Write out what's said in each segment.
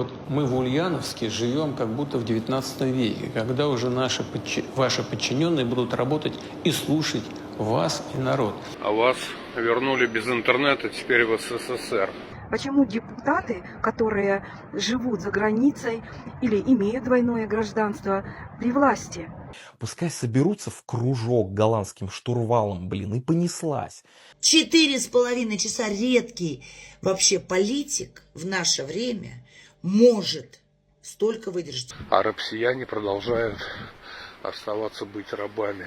Вот мы в Ульяновске живем как будто в 19 веке, когда уже наши, ваши подчиненные будут работать и слушать вас и народ. А вас вернули без интернета теперь в СССР. Почему депутаты, которые живут за границей или имеют двойное гражданство, при власти? Пускай соберутся в кружок голландским штурвалом, блин, и понеслась. Четыре с половиной часа редкий вообще политик в наше время может столько выдержать. А россияне продолжают оставаться быть рабами.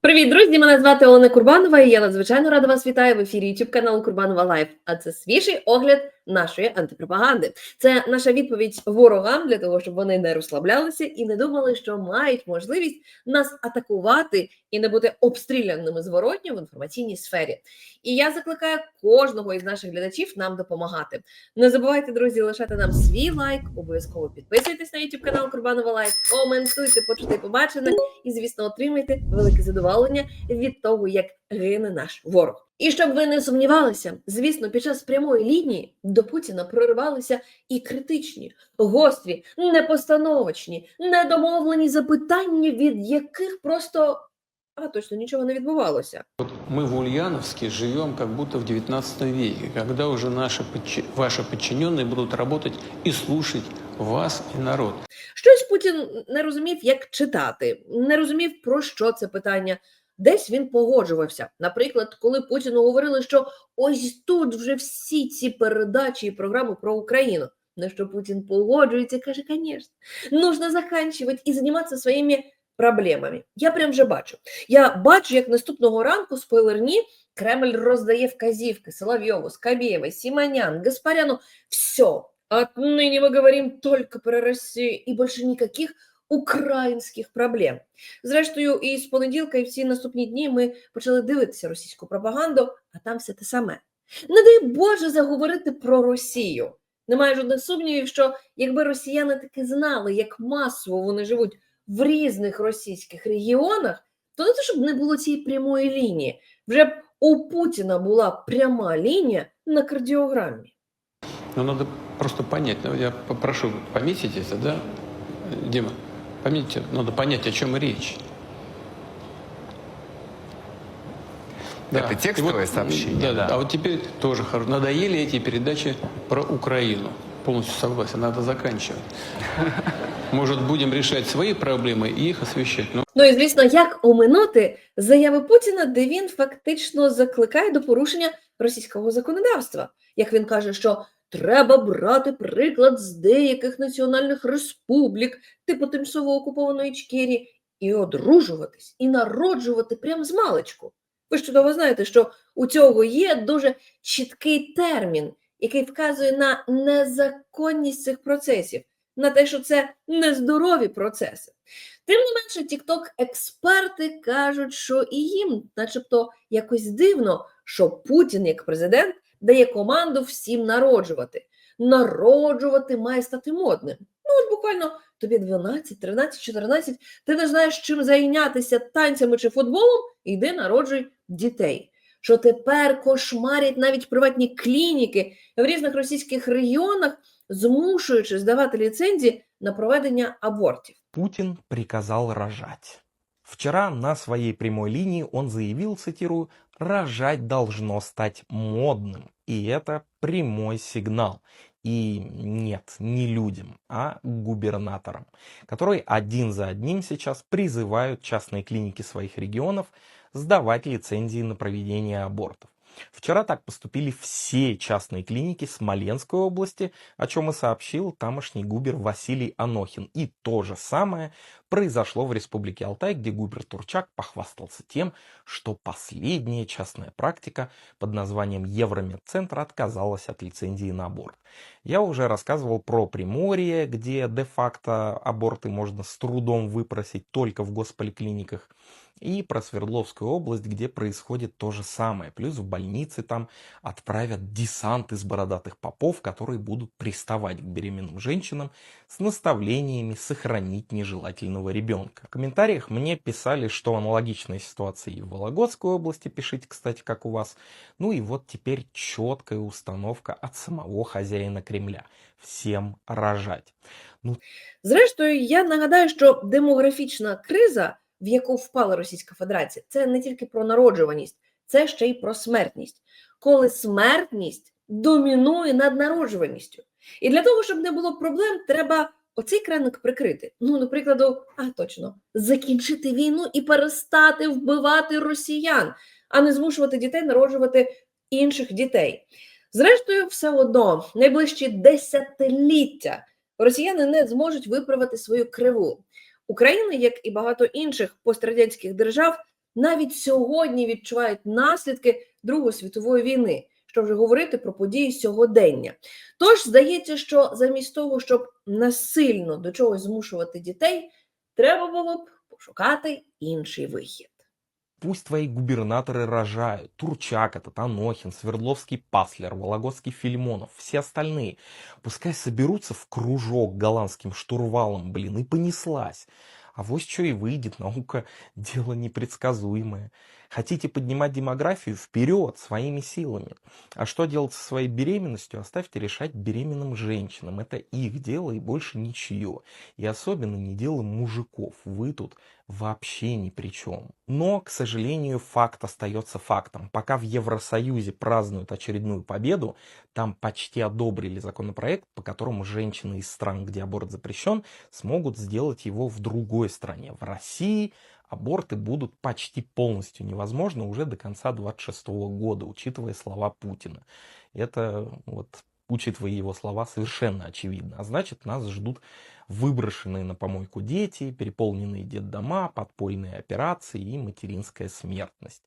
Привіт, друзі! Мене звати Олена Курбанова, і я надзвичайно рада вас вітаю в ефірі YouTube каналу Курбанова Лайф. А це свіжий огляд нашої антипропаганди. Це наша відповідь ворогам для того, щоб вони не розслаблялися і не думали, що мають можливість нас атакувати і не бути обстріляними зворотньо в інформаційній сфері. І я закликаю кожного із наших глядачів нам допомагати. Не забувайте, друзі, лишати нам свій лайк, обов'язково підписуйтесь на YouTube канал Курбанова Лайф, коментуйте, почути побачене і, звісно, отримайте велике задоволення від того, як гине наш ворог. І щоб ви не сумнівалися, звісно, під час прямої лінії до Путіна проривалися і критичні, гострі, непостановочні, недомовлені запитання, від яких просто а точно нічого не відбувалося. Вот мы в Ульяновске живем как будто в 19 веке, когда уже наши, подчи- ваши подчиненные будут работать и слушать вас и народ. Щось Путін не розумів, як читати, не розумів, про що це питання. Десь він погоджувався. Наприклад, коли Путіну говорили, що ось тут вже всі ці передачі і програми про Україну. На що Путін погоджується, каже, звісно, нужно заканчивать і займатися своїми проблемами. Я прям вже бачу. Я бачу, як наступного ранку спойлерні Кремль роздає вказівки Соловйову, Скабєєвой, Симонян, Гаспаряну. Все, отныне мы говорим только про Росію і більше ніяких українських проблем. Зрештою, і з понеділка, і всі наступні дні ми почали дивитися російську пропаганду, а там все те саме. Не дай Боже заговорити про Росію. Немає жодних сумнівів, що якби росіяни таки знали, як масово вони живуть в різних російських регіонах, то не те, щоб не було цієї прямої лінії. Вже б у Путіна була пряма лінія на кардіограмі. Но надо просто понять, ну, я попрошу, пометить это, да, Дима? Пометьте, надо понять, о чем речь. Это И текстовое сообщение, Да, да. да. А вот теперь тоже хорошо. Надоели эти передачи про Украину. Полностью согласен, надо заканчивать. Может, будем решать свои проблемы и их освещать. Но Ну і звісно, як оминути заяви Путіна, де він фактично закликає до порушення російського законодавства. Як він каже, що треба брати приклад з деяких національних республік, типу тимчасово окупованої Ічкерії, і одружуватись, і народжувати прямо з маличку. Ви ж чудово знаєте, що у цього є дуже чіткий термін, який вказує на незаконність цих процесів, на те, що це нездорові процеси. Тим не менше, тікток експерти кажуть, що і їм, начебто, якось дивно, що Путін, як президент, дає команду всім народжувати. Народжувати має стати модним. Ну, от буквально тобі 12, 13, 14, ти не знаєш, чим зайнятися танцями чи футболом, іди народжуй дітей. Що тепер кошмарять навіть приватні клініки в різних російських регіонах, змушуючи здавати ліцензії на проведення абортів. Путин приказал рожать. Вчера на своей прямой линии он заявил, цитирую, «рожать должно стать модным». И это прямой сигнал. И нет, не людям, а губернаторам, которые один за одним сейчас призывают частные клиники своих регионов сдавать лицензии на проведение абортов. Вчера так поступили все частные клиники Смоленской области, о чем и сообщил тамошний губер Василий Анохин. И то же самое произошло в Республике Алтай, где губер Турчак похвастался тем, что последняя частная практика под названием Евромедцентр отказалась от лицензии на аборт. Я уже рассказывал про Приморье, где де-факто аборты можно с трудом выпросить только в госполиклиниках. И про Свердловскую область, где происходит то же самое. Плюс в больницы там отправят десант из бородатых попов, которые будут приставать к беременным женщинам с наставлениями сохранить нежелательного ребенка. В комментариях мне писали, что аналогичная ситуация и в Вологодской области. Пишите, кстати, как у вас. Ну и вот теперь четкая установка от самого хозяина Кремля. Всем рожать. Зрештою, я нагадаю, що демографічна криза, в яку впала Російська Федерація, це не тільки про народжуваність, це ще й про смертність, коли смертність домінує над народжуваністю. І для того, щоб не було проблем, треба оцей краник прикрити. Ну, до прикладу, а точно, закінчити війну і перестати вбивати росіян, а не змушувати дітей народжувати інших дітей. Зрештою, все одно найближчі десятиліття росіяни не зможуть виправити свою криву. Україна, як і багато інших пострадянських держав, навіть сьогодні відчувають наслідки Другої світової війни, що вже говорити про події сьогодення. Тож здається, що замість того, щоб насильно до чогось змушувати дітей, треба було б пошукати інший вихід. Пусть твои губернаторы рожают. Турчак этот, Анохин, Свердловский Паслер, Вологодский Фильмонов, все остальные. Пускай соберутся в кружок голландским штурвалом, блин, и понеслась. А вот что и выйдет, наука – дело непредсказуемое. Хотите поднимать демографию? Вперед, своими силами. А что делать со своей беременностью, оставьте решать беременным женщинам. Это их дело и больше ничье. И особенно не дело мужиков. Вы тут вообще ни при чем. Но, к сожалению, факт остается фактом. Пока в Евросоюзе празднуют очередную победу, там почти одобрили законопроект, по которому женщины из стран, где аборт запрещен, смогут сделать его в другой стране. В России аборты будут почти полностью невозможны уже до конца 26 года, учитывая слова Путина. Это вот учитывая его слова, совершенно очевидно. А значит, нас ждут выброшенные на помойку дети, переполненные детдома, подпольные операции и материнская смертность.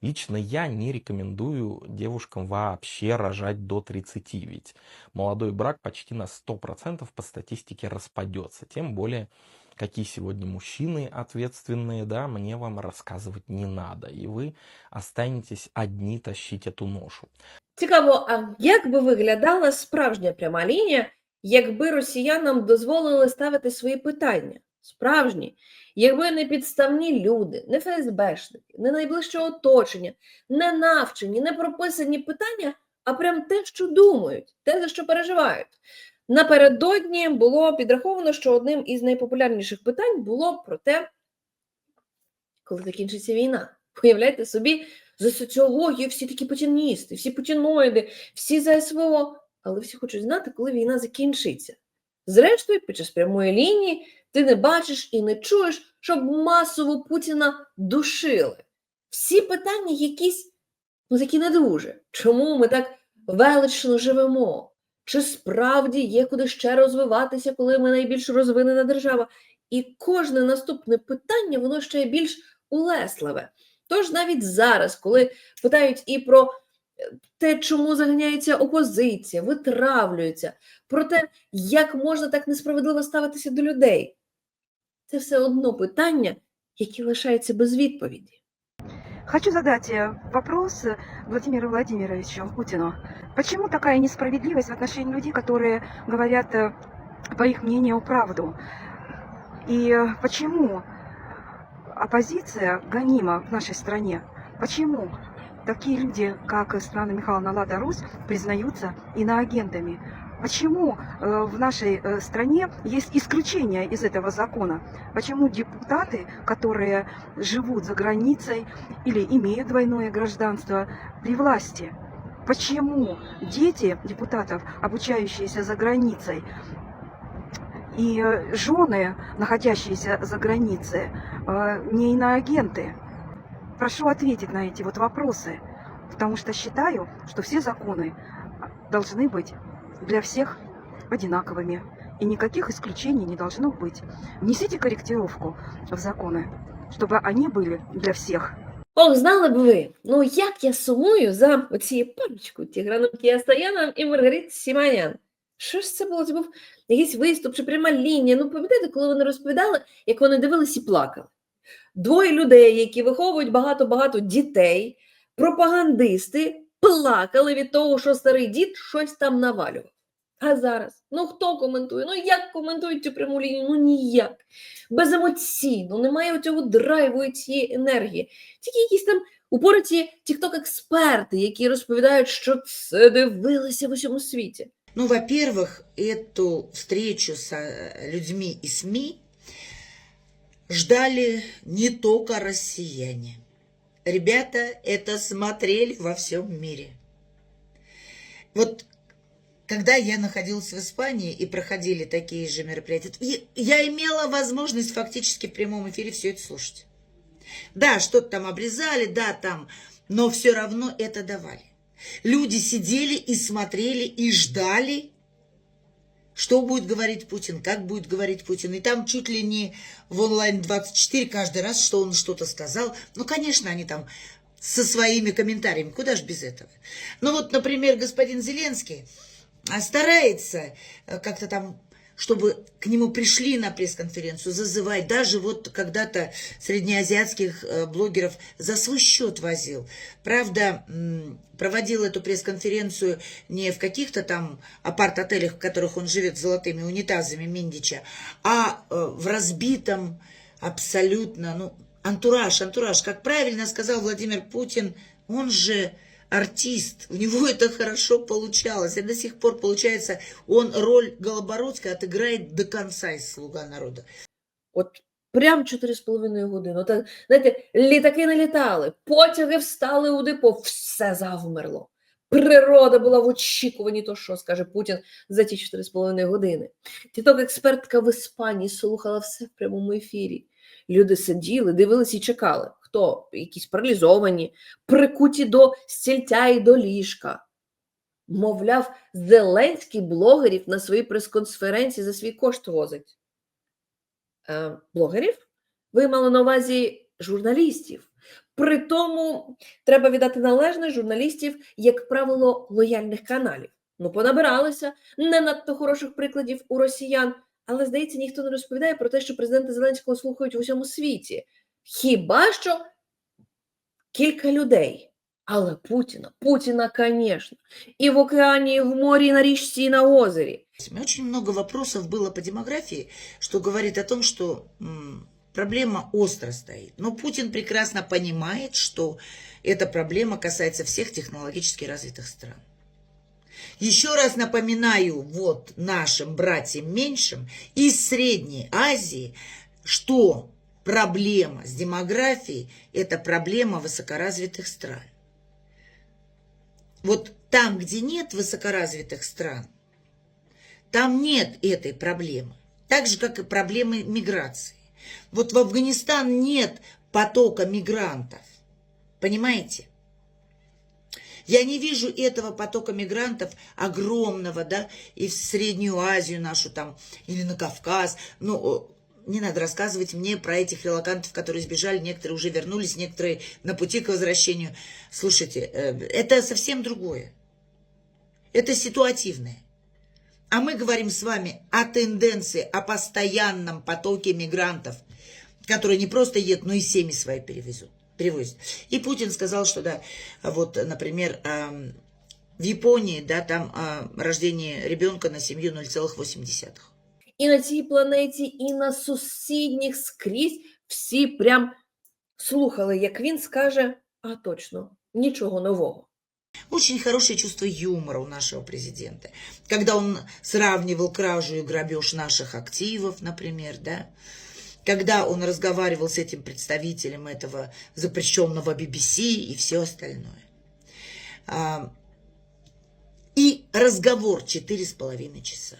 Лично я не рекомендую девушкам вообще рожать до 30, ведь молодой брак почти на 100% по статистике распадется. Тем более, какие сегодня мужчины ответственные, да, мне вам рассказывать не надо. И вы останетесь одни тащить эту ношу. Цікаво, а як би виглядала справжня пряма лінія, якби росіянам дозволили ставити свої питання? Справжні, якби не підставні люди, не ФСБшники, не найближче оточення, не навчені, не прописані питання, а прям те, що думають, те, за що переживають. Напередодні було підраховано, що одним із найпопулярніших питань було про те, коли закінчиться війна. Уявляєте собі, за соціологію всі такі путіністи, всі путіноїди, всі за СВО, але всі хочуть знати, коли війна закінчиться. Зрештою, під час прямої лінії ти не бачиш і не чуєш, щоб масово Путіна душили. Всі питання якісь, ну такі не дуже. Чому ми так велично живемо? Чи справді є куди ще розвиватися, коли ми найбільш розвинена держава? І кожне наступне питання, воно ще більш улесливе. Тож навіть зараз, коли питають і про е, те, чому заганяється опозиція, витравлюється, про те, як можна так несправедливо ставитися до людей, це все одно питання, які лишаються без відповіді. Хочу задать э, вопрос э, Владимиру Владимировичу Путину. Почему такая несправедливость в отношении людей, которые говорят, э, по их мнению, правду? И э, почему оппозиция гонима в нашей стране? Почему такие люди, как Страна Михайловна Лада Рус, признаются иноагентами? Почему э, в нашей э, стране есть исключения из этого закона? Почему депутаты, которые живут за границей или имеют двойное гражданство при власти? Почему дети депутатов, обучающиеся за границей, и э, жены, находящиеся за границей, э, не иноагенты? Прошу ответить на эти вот вопросы, потому что считаю, что все законы должны быть для всех одинаковыми. И никаких исключений не должно быть. Внесите корректировку в законы, чтобы они были для всех. Ох, знали б ви, ну як я сумую за оцією парочку Тіграном Кіастаяном і Маргарит Сіманян. Що ж це було? Це був якийсь виступ чи пряма лінія. Ну, пам'ятаєте, коли вони розповідали, як вони дивились і плакали. двоє людей, які виховують багато-багато дітей, пропагандисти, плакали від того, що старий дід щось там навалював. А зараз, ну хто коментує? Ну як коментують цю пряму лінію? Ну ніяк. Беземоційно, немає цього драйву і цієї енергії. Тільки якісь там упораті тікток-експерти, які розповідають, що це дивилися в усьому світі. Ну, во-первых, эту встречу с э, людьми и СМИ ждали не только россияне. Ребята это смотрели во всем мире. Вот когда я находилась в Испании и проходили такие же мероприятия, я имела возможность фактически в прямом эфире все это слушать. Да, что-то там обрезали, да, там, но все равно это давали. Люди сидели и смотрели и ждали, что будет говорить Путин, как будет говорить Путин. И там чуть ли не в онлайн-24 каждый раз, что он что-то сказал. Ну, конечно, они там со своими комментариями, куда же без этого. Ну вот, например, господин Зеленский а, старается э, как-то там чтобы к нему пришли на пресс-конференцию, зазывать. Даже вот когда-то среднеазиатских э, блогеров за свой счет возил. Правда, проводил эту пресс-конференцию не в каких-то там апарт-отелях, в которых он живет с золотыми унитазами Миндича, а э, в разбитом абсолютно, ну, антураж, антураж. Как правильно сказал Владимир Путин, он же артист, у него это хорошо получалось, и до сих пор получается, он роль Голобородька отыграет до конца из «Слуга народа». От прям 4,5 години. Так, знаєте, літаки не літали, потяги встали у депо, все завмерло. Природа була в очікуванні, то що скаже Путін за ті 4,5 години. Тіток-експертка в Іспанії слухала все в прямому ефірі. Люди сиділи, дивились і чекали. Хто? Якісь паралізовані, прикуті до стільця і до ліжка. Мовляв, Зеленський блогерів на своїй прес-конференції за свій кошт возить. Е, блогерів? Ви мали на увазі журналістів. При тому треба віддати належне журналістів, як правило, лояльних каналів. Ну, понабиралися не надто хороших прикладів у росіян, але здається, ніхто не розповідає про те, що президента Зеленського слухають в усьому світі. Хіба що кілька людей. Але Путіна, Путіна, звісно, і в океані, і в морі, і на річці, і на озері. Очень много вопросов было по демографии, что говорит о том, что м, проблема остро стоит. Но Путин прекрасно понимает, что эта проблема касается всех технологически развитых стран. Еще раз напоминаю вот нашим братьям меньшим из Средней Азии, что проблема с демографией – это проблема высокоразвитых стран. Вот там, где нет высокоразвитых стран, там нет этой проблемы. Так же, как и проблемы миграции. Вот в Афганистан нет потока мигрантов. Понимаете? Я не вижу этого потока мигрантов огромного, да, и в Среднюю Азию нашу там, или на Кавказ. Ну, не надо рассказывать мне про этих релакантов, которые сбежали, некоторые уже вернулись, некоторые на пути к возвращению. Слушайте, э, это совсем другое. Это ситуативное. А мы говорим с вами о тенденции, о постоянном потоке мигрантов, которые не просто едут, но и семьи свои перевезут, перевозят. И Путин сказал, что да, вот, например, эм, в Японии, да, там э, рождение ребенка на семью 0,8 І на цій планеті, і на сусідніх скрізь всі прям слухали, як він скаже, а точно, нічого нового. Очень хорошее чувство юмора у нашего президента. Когда он сравнивал кражу и грабеж наших активов, например, да. Когда он разговаривал с этим представителем этого запрещенного BBC и все остальное. А, И разговор четыре с половиной часа.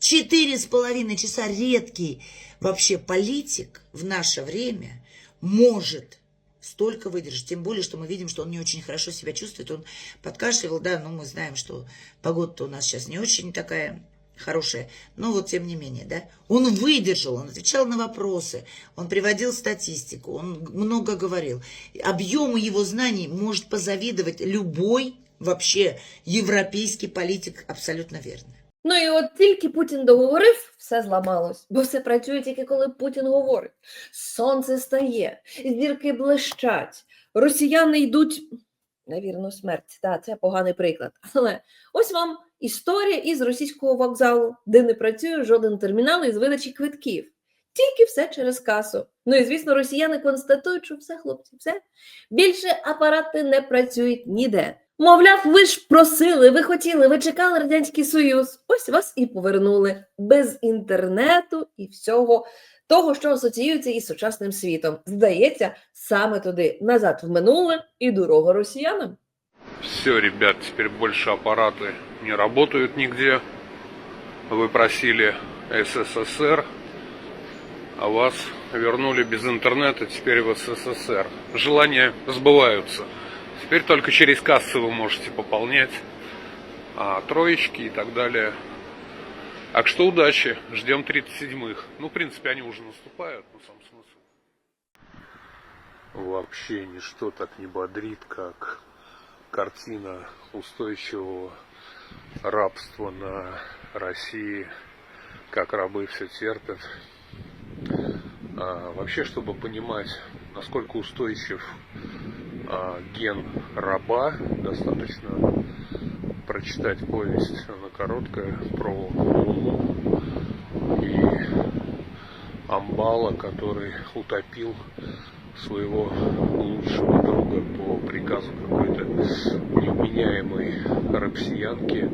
Четыре с половиной часа редкий вообще политик в наше время может столько выдержать. Тем более, что мы видим, что он не очень хорошо себя чувствует. Он подкашливал, да, но мы знаем, что погода-то у нас сейчас не очень такая хорошая. Но вот тем не менее, да, он выдержал, он отвечал на вопросы, он приводил статистику, он много говорил. Объему его знаний может позавидовать любой вообще европейский политик, абсолютно верно. Ну і от тільки Путін договорив, все зламалось, бо все працює тільки коли Путін говорить. Сонце стає, зірки блищать, росіяни йдуть на вірну смерть. Так, це поганий приклад. Але ось вам історія із російського вокзалу, де не працює жоден термінал із видачі квитків. Тільки все через касу. Ну і звісно, росіяни констатують, що все, хлопці, все. Більше апарати не працюють ніде. Мовляв, ви ж просили, ви хотіли, ви чекали Радянський Союз. Ось вас і повернули без інтернету і всього того, що асоціюється із сучасним світом. Здається, саме туди, назад в минуле і дорога росіянам. Все, ребят, теперь больше аппараты не работают нигде. Вы просили СССР, а вас вернули без интернета теперь в СССР. Желания сбываются. Теперь только через кассы вы можете пополнять а, троечки и так далее. Так что удачи, ждем 37-х. Ну, в принципе, они уже наступают, но сам смысл. Вообще ничто так не бодрит, как картина устойчивого рабства на России, как рабы все терпят. А, вообще, чтобы понимать, насколько устойчив ген раба, достаточно прочитать повесть, она короткая, про Луну и Амбала, который утопил своего лучшего друга по приказу какой-то невменяемой рапсиянки.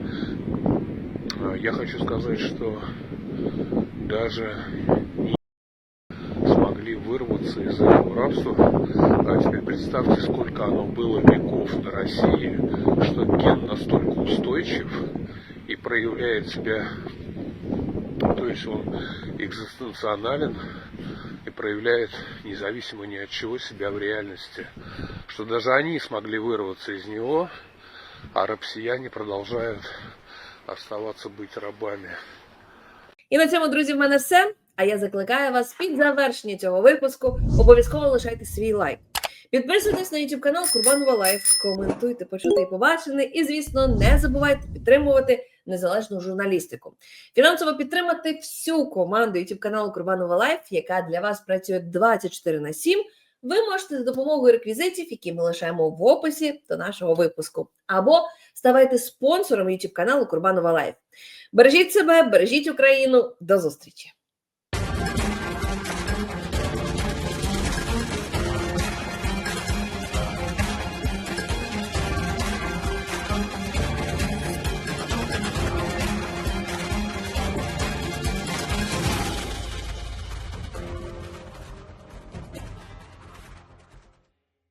А, Я хочу сказать, что даже смогли вырваться из этого рабства. А теперь представьте, сколько оно было веков на России, что ген настолько устойчив и проявляет себя, то есть он экзистенционален и проявляет независимо ни от чего себя в реальности, что даже они смогли вырваться из него, а рапсияне продолжают оставаться быть рабами. І на цьому, друзі, в мене все. А я закликаю вас під завершення цього випуску обов'язково лишайте свій лайк. Підписуйтесь на YouTube канал Курбанова Лайф, коментуйте, почути і побачене. І, звісно, не забувайте підтримувати незалежну журналістику. Фінансово підтримати всю команду YouTube каналу Курбанова Лайф, яка для вас працює 24 на 7. Ви можете за допомогою реквізитів, які ми лишаємо в описі до нашого випуску, або ставайте спонсором YouTube каналу Курбанова Лайф. Бережіть себе, бережіть Україну. До зустрічі!